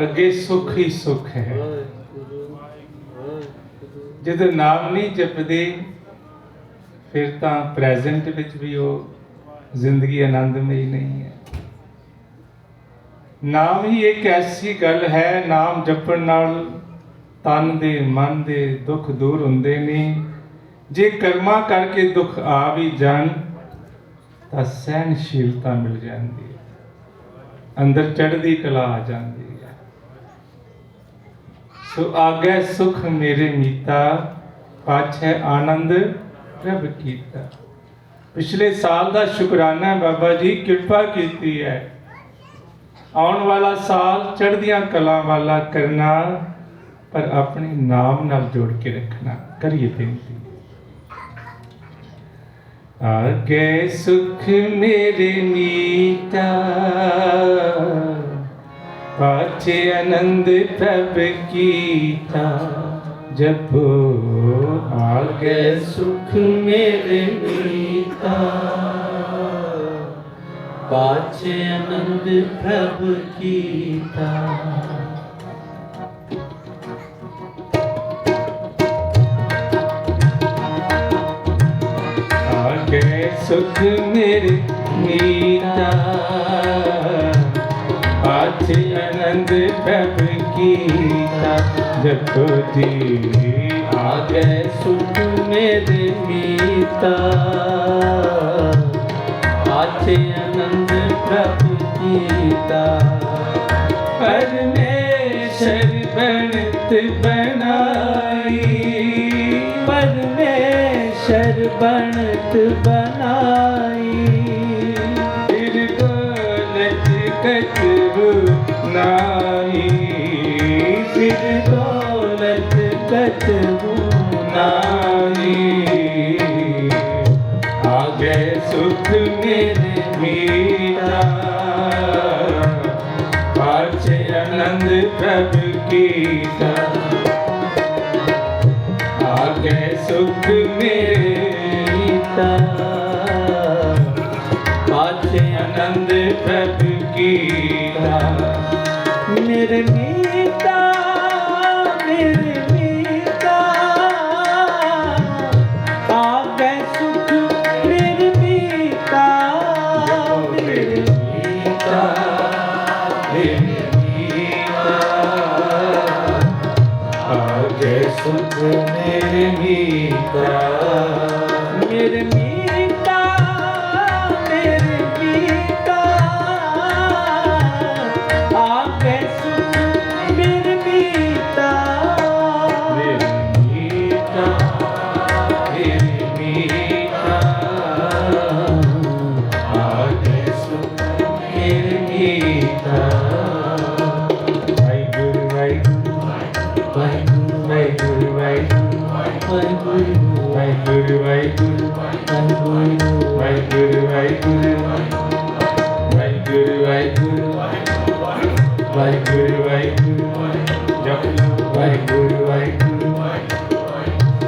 ਅੱਗੇ ਸੁਖ ਹੀ ਸੁਖ ਹੈ। ਜਦੋਂ ਨਾਮ ਨਹੀਂ ਜਪਦੇ, ਫਿਰ ਤਾਂ ਪ੍ਰੈਜ਼ੈਂਟ ਵਿੱਚ ਵੀ ਉਹ ਜ਼ਿੰਦਗੀ ਆਨੰਦਮਈ ਨਹੀਂ ਹੈ। ਨਾਮ ਹੀ ਇੱਕ ਐਸੀ ਗੱਲ ਹੈ, ਨਾਮ ਜਪਣ ਨਾਲ ਤਨ ਦੇ, ਮਨ ਦੇ ਦੁੱਖ ਦੂਰ ਹੁੰਦੇ ਨੇ। ਜੇ ਕਰਮਾ ਕਰਕੇ ਦੁੱਖ ਆ ਵੀ ਜਾਣ, ਤਾਂ ਸਹਿਨਸ਼ੀਲਤਾ ਮਿਲ ਜਾਂਦੀ ਹੈ। ਅੰਦਰ ਚੜ੍ਹਦੀ ਕਲਾ ਆ ਜਾਂਦੀ ਹੈ। ਸੋ ਆਗੇ ਸੁਖ ਮੇਰੇ ਮੀਤਾ, ਪਾਛੈ ਆਨੰਦ ਪ੍ਰਭ ਕੀਤਾ। ਪਿਛਲੇ ਸਾਲ ਦਾ ਸ਼ੁਕਰਾਨਾ ਬਾਬਾ ਜੀ, ਕਿਰਪਾ ਕੀਤੀ ਹੈ। ਆਉਣ ਵਾਲਾ ਸਾਲ ਚੜ੍ਹਦੀਆਂ ਕਲਾ ਵਾਲਾ ਕਰਨਾ, ਪਰ ਆਪਣੇ ਨਾਮ ਨਾਲ ਜੋੜ ਕੇ ਰੱਖਣਾ, ਕਰੀਏ ਬੇਨਤੀ। ਆਗੇ ਸੁਖ ਮੇਰੇ ਮੀਤਾ पाचे आनंद तब गीता जपो आगे सुख मेरे मीता पाचे आनंद प्रभ गीता आगे सुख मेरे मीता ਆਛੇ ਆਨੰਦ ਪ੍ਰਭ ਕੀਤਾ ਜਪੋ ਜੀ ਆਗੇ ਸੁਖ ਮੇਰੇ ਮੀਤਾ। ਪਾਛੇ ਆਨੰਦ ਪ੍ਰਭ ਕੀਤਾ ਪਰਮੇਸ਼ਰ ਬਣਤ ਬਣਾਈ। ਪਰਮੇਸ਼ਰ ਬਣਤ ਬਣਾਈ। ਕਛੂ ਨਾਹੀ। ਫਿਰ ਦੌਲਤ ਕਤਬੂ ਨਾਹੀ। ਆਗੇ ਸੁਖ ਮੇਰੇ ਮੀਤਾ ਪਾਛੇ ਆਨੰਦ ਪ੍ਰਭ ਕੀਤਾ ਆਗੇ ਸੁਖ ਮੇਰੇ ਮੀਤਾ ਆਨੰਦ ਪ੍ਰਭ ਕੀਤਾ ਮੇਰੇ ਮੀਤਾ ਮੇਰੇ ਮੀਤਾ ਆਗੇ ਸੁਖ ਮੇਰੇ ਮੀਤਾ ਮੇਰੇ ਮੀਤਾ ਮੇਰੇ ਮੀਤਾ। ਆਗੇ ਸੁਖ ਮੇਰੇ ਮੀਤਾ ਮੇਰੇ ਮੀਤਾ।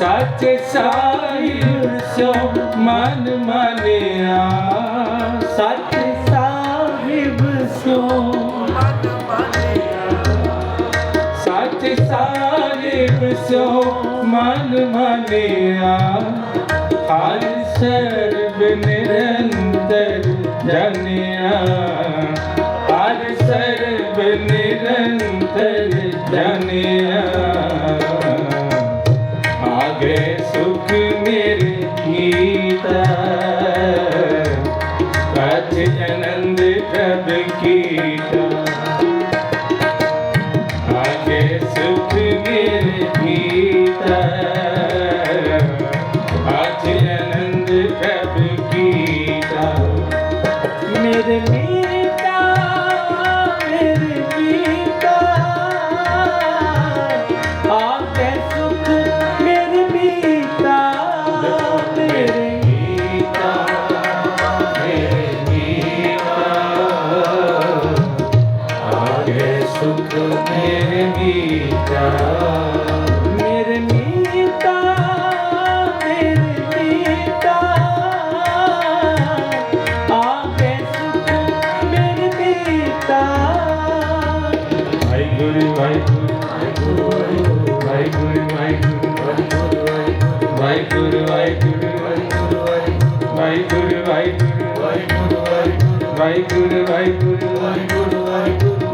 ਸੱਚ ਸਾਹਿਬ ਸੋ ਮਨ ਮਨਿਆ। ਸੱਚ ਸਾਹਿਬ ਸੋ ਸੱਚ ਸਾਹਿਬ ਸੋ ਮਨ ਮਨਿਆ। ਹਰ ਸਰਬ ਨਿਰੰਤਰ ਜਨਿਆ। ਹਰ ਸਰਬ ਨਿਰੰਤਰ ਜਨਿਆ। ਲਾਗੇ ਸੁਖ ਮੇਰੇ ਗੀਤਾ। ਕਥ ਅਨੰਦ ਪ੍ਰਭ ਕੀਤਾ। ਸੁਖ ਮੇਰੇ ਮੀਤਾ ਮੇਰੇ ਮੀਤਾ ਮੇਰੇ ਮੀਤਾ ਆਪੇ ਸੁਖ ਮੇਰੇ ਮੀਤਾ ਭਾਈ ਗੁਰੂ ਭਾਈ ਗੁਰੂ ਭਾਈ ਗੁਰੂ ਭਾਈ ਗੁਰੂ ਭਾਈ ਗੁਰੂ ਭਾਈ ਗੁਰੂ ਭਾਈ ਗੁਰੂ ਭਾਈ ਗੁਰੂ ਭਾਈ ਗੁਰੂ ਭਾਈ ਗੁਰੂ ਭਾਈ ਗੁਰੂ ਭਾਈ ਗੁਰੂ ਭਾਈ ਗੁਰੂ ਭਾਈ ਗੁਰੂ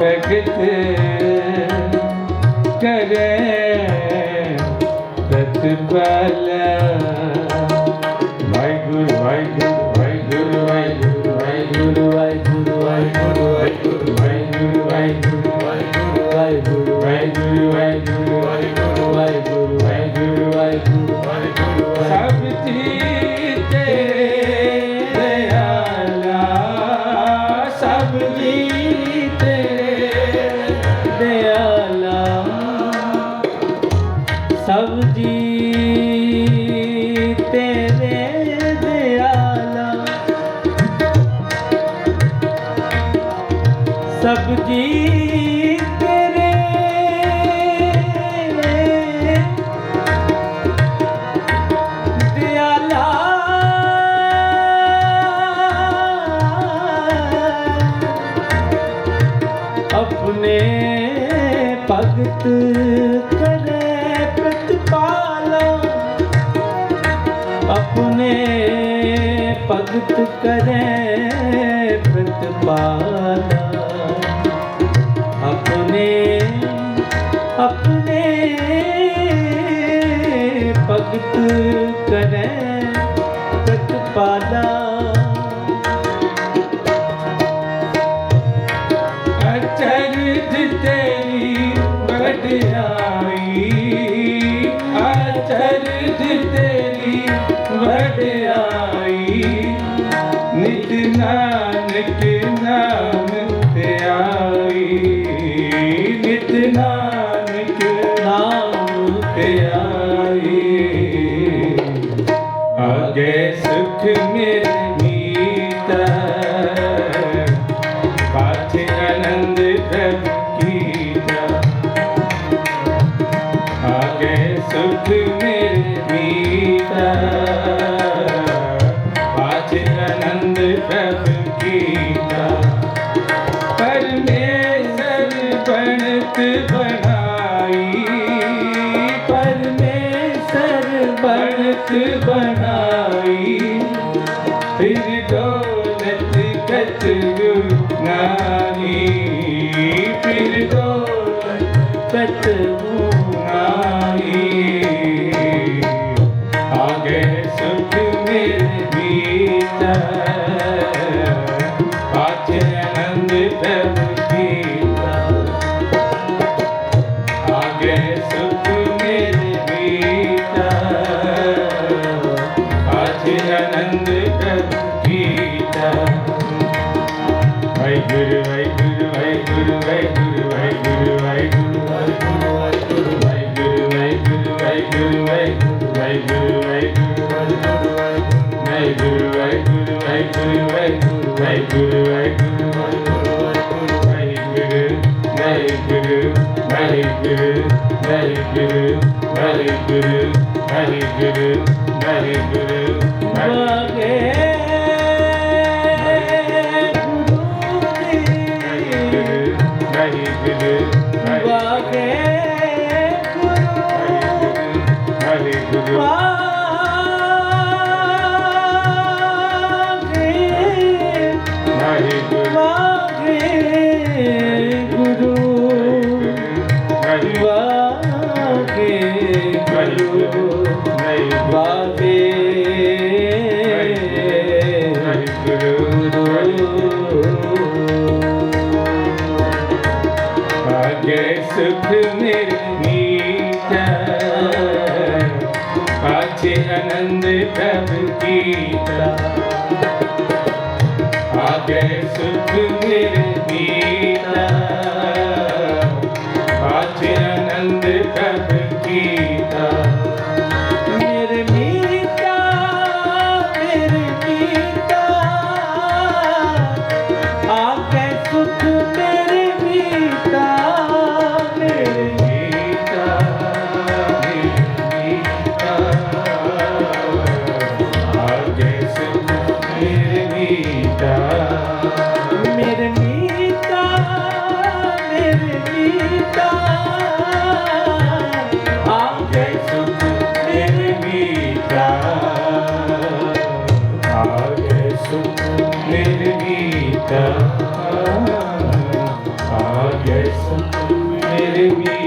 ਭਗਤ ਕਰੇ ਤਤਪਲ ਵਾਹਿਗੁਰੂ ਵਾਹਿਗੁਰੂ ਵਾਹਿਗੁਰੂ ਵਾਹਿਗੁਰੂ ਵਾਹਿਗੁਰੂ ਵਾਹਿਗੁਰੂ ਵਾਹਿਗੁਰੂ ਵਾਹਿਗੁਰੂ ਵਾਹਿਗੁਰੂ ਵਾਹਿਗੁਰੂ ਵਾਹਿਗੁਰੂ ਵਾਹਿਗੁਰੂ ਵਾਹਿਗੁਰੂ ਵਾਹਿਗੁਰੂ ਵਾਹਿਗੁਰੂ ਵਾਹਿਗੁਰੂ ਵਾਹਿਗੁਰੂ ਸਭ ਤੇਰੀ ਭਗਤ ਕਰੇ ਪ੍ਰਤਪਾਲਾ। ਆਪਣੇ ਆਪਣੇ ਭਗਤ ਕਰੇ ਪ੍ਰਤਪਾਲਾ। ਅਚਰਜ ਤੇਰੀ ਵਡਿਆਈ ਅਚਰਜ ਨਾਨਕ ਨਾਮ ਧਿਆਈ ਨਿਤ ਨਾਨਕ बनाई फिर दौलत कचरु नानी फिर दौलत Kacharu Waheguru Waheguru Waheguru ीता Yes, I'm going to be